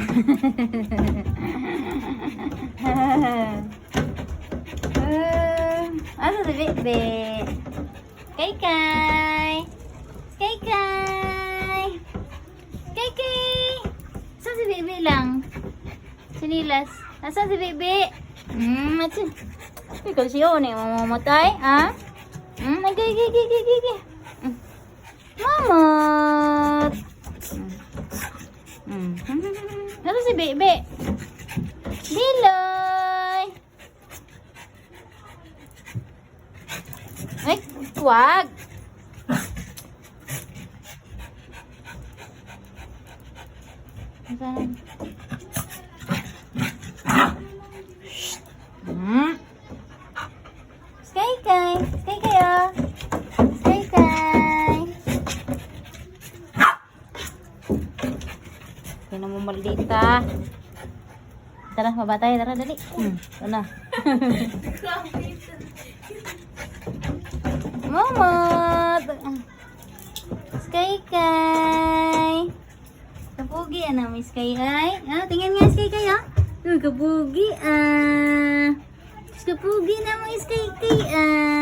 ano si Bebe? Kay Kay! Kay Kay! Kay Kay! Saan si Bebe lang? Sinilas. Nasaan si Bebe? Hmm, matsin. Ikaw siya, ano yung mamamatay? Ha? Hmm, ay, Nasaan si Bebe? Diloy! Ay, wag! Nasaan? Hmm. Sky Kai! Sky Kai oh! Sky Kai! Na mo maldita. Tara, baba tayo. Tara, dali. Hmm, ito na. Momot! Sky Kai! Kapugi, ano, Miss Sky Kai? Ah, tingnan nga, Sky Kai, ah. Uy, kapugi, ah. Kapugi na mo, Sky Kai, ah.